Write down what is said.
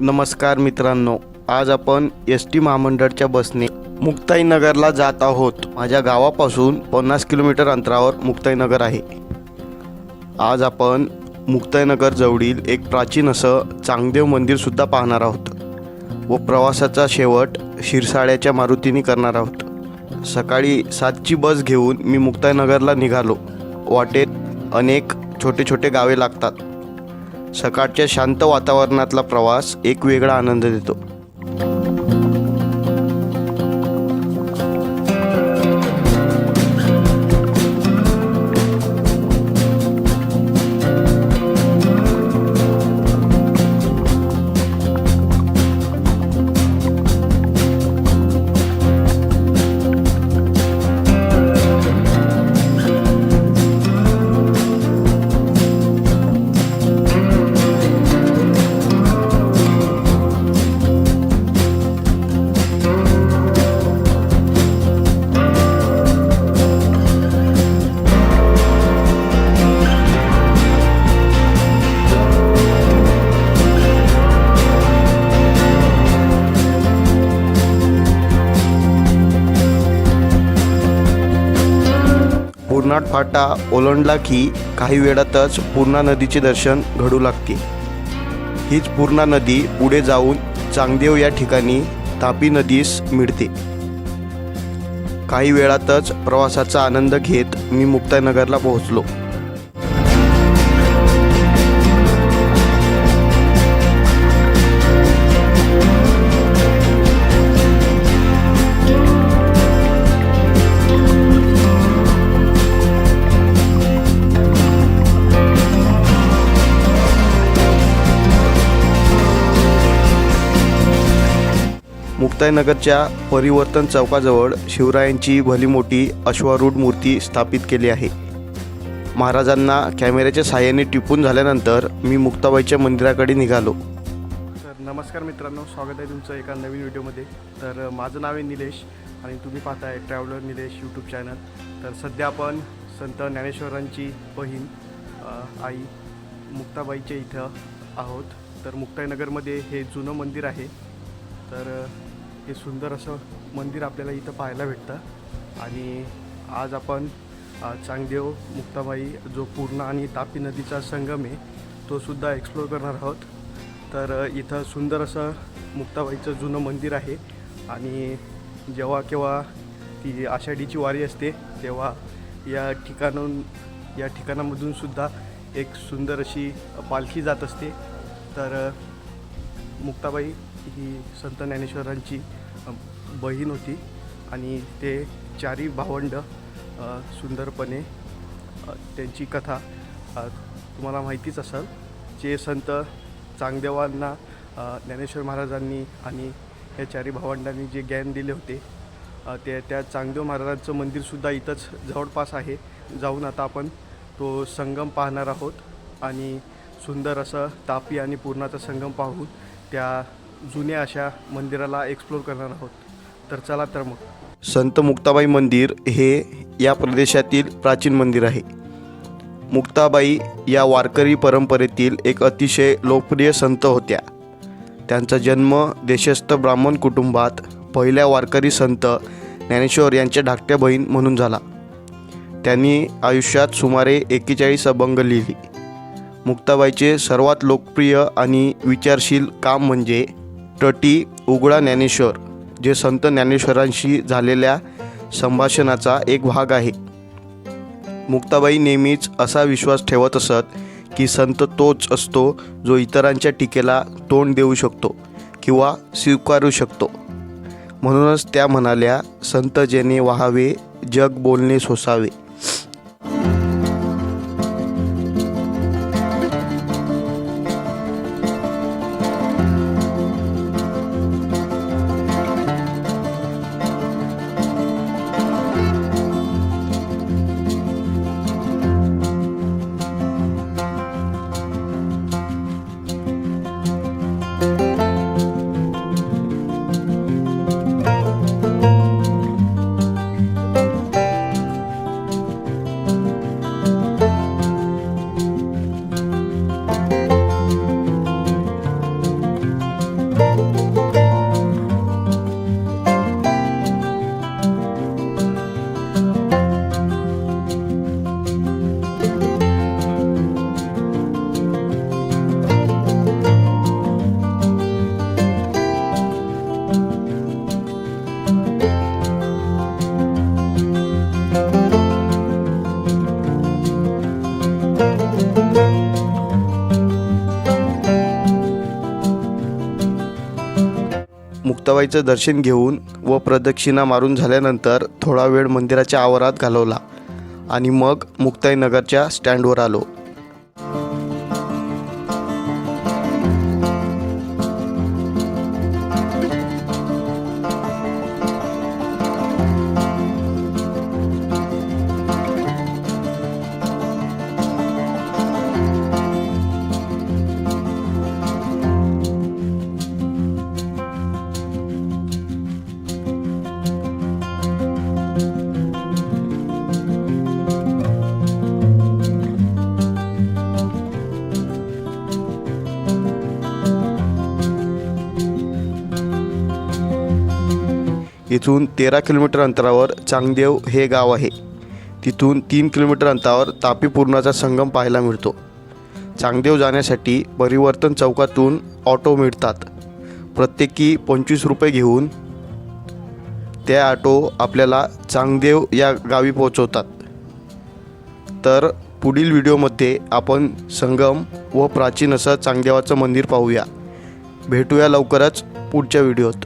नमस्कार मित्रांनो आज आपण एस टी महामंडळच्या बसने मुक्ताईनगरला जात आहोत. माझ्या गावापासून पन्नास किलोमीटर अंतरावर मुक्ताईनगर आहे. आज आपण मुक्ताईनगर जवळील एक प्राचीन असं चांगदेव मंदिरसुद्धा पाहणार आहोत. व प्रवासाचा शेवट शिरसाळ्याच्या मारुतीने करणार आहोत. सकाळी सातची बस घेऊन मी मुक्ताईनगरला निघालो. वाटेत अनेक छोटे छोटे गावे लागतात. सकाळच्या शांत वातावरणातला प्रवास एक वेगळा आनंद देतो. पूर्णाट फाटा ओलांडला की काही वेळातच पूर्णा नदीचे दर्शन घडू लागते. हीच पूर्णा नदी पुढे जाऊन चांगदेव या ठिकाणी तापी नदीस मिळते. काही वेळातच प्रवासाचा आनंद घेत मी मुक्तानगरला पोहोचलो. मुक्ताईनगरच्या परिवर्तन चौकाजवळ शिवरायांची भली मोठी अश्वारूढ मूर्ती स्थापित केली आहे. महाराजांना कॅमेऱ्याच्या साहाय्याने टिपून झाल्यानंतर मी मुक्ताबाईच्या मंदिराकडे निघालो. तर नमस्कार मित्रांनो. स्वागत आहे तुमचं एका नवीन व्हिडिओमध्ये. तर माझं नाव आहे निलेश आणि तुम्ही पाहताय ट्रॅव्हलर निलेश यूट्यूब चॅनल तर सध्या आपण संत ज्ञानेश्वरांची बहीण आई मुक्ताबाईच्या इथं आहोत. तर मुक्ताईनगरमध्ये हे जुनं मंदिर आहे. तर हे सुंदर असं मंदिर आपल्याला इथं पाहायला भेटतं. आणि आज आपण चांगदेव मुक्ताबाई जो पूर्णा आणि तापी नदीचा संगम आहे तो सुद्धा एक्सप्लोर करणार आहोत. तर इथं सुंदर असं मुक्ताबाईचं जुनं मंदिर आहे. आणि जेव्हा केव्हा ती आषाढीची वारी असते तेव्हा या ठिकाणून या ठिकाणामधून सुद्धा एक सुंदर अशी पालखी जात असते. तर मुक्ताबाई ही संत ज्ञानेश्वरांची बहीण होती आणि ते चारी भावंड सुंदरपणे त्यांची कथा तुम्हाला माहितीच असेल जे संत चांगदेवांना ज्ञानेश्वर महाराजांनी आणि या चारी भावंडांनी जे ज्ञान दिले होते ते त्या चांगदेव महाराजांचं मंदिरसुद्धा इथंच जवळपास आहे. जाऊन आता आपण तो संगम पाहणार आहोत आणि सुंदर असं तापी आणि पूर्णाचा संगम पाहून त्या जुन्या अशा मंदिराला एक्सप्लोर करणार आहोत. तर चला तर मग. संत मुक्ताबाई मंदिर हे या प्रदेशातील प्राचीन मंदिर आहे. मुक्ताबाई या वारकरी परंपरेतील एक अतिशय लोकप्रिय संत होत्या. त्यांचा जन्म देशस्थ ब्राह्मण कुटुंबात पहिल्या वारकरी संत ज्ञानेश्वर यांच्या धाकट्या बहीण म्हणून झाला. त्यांनी आयुष्यात सुमारे एकेचाळीस अभंग लिहिली. मुक्ताबाईचे सर्वात लोकप्रिय आणि विचारशील काम म्हणजे टटी उघडा ज्ञानेश्वर. जे संत ज्ञानेश्वरांशी झालेल्या संभाषणाचा एक भाग आहे. मुक्ताबाई नेहमीच असा विश्वास ठेवत असत की संत तोच असतो जो इतरांच्या टीकेला तोंड देऊ शकतो किंवा स्वीकारू शकतो. म्हणूनच त्या म्हणाल्या संत जेणे वाहावे जग बोलणे सोसावे. मुक्ताबाईचं दर्शन घेऊन व प्रदक्षिणा मारून झाल्यानंतर थोडा वेळ मंदिराच्या आवारात घालवला आणि मग मुक्ताईनगरच्या स्टँडवर आलो. इथून तेरा किलोमीटर अंतरावर चांगदेव हे गाव आहे. तिथून तीन किलोमीटर अंतरावर तापी पूर्णाचा संगम पाहायला मिळतो. चांगदेव जाण्यासाठी परिवर्तन चौकातून ऑटो मिळतात. प्रत्येकी पंचवीस रुपये घेऊन त्या ऑटो आपल्याला चांगदेव या गावी पोहोचवतात. तर पुढील व्हिडिओमध्ये आपण संगम व प्राचीन असं चांगदेवाचं मंदिर पाहूया. भेटूया लवकरच पुढच्या व्हिडिओत.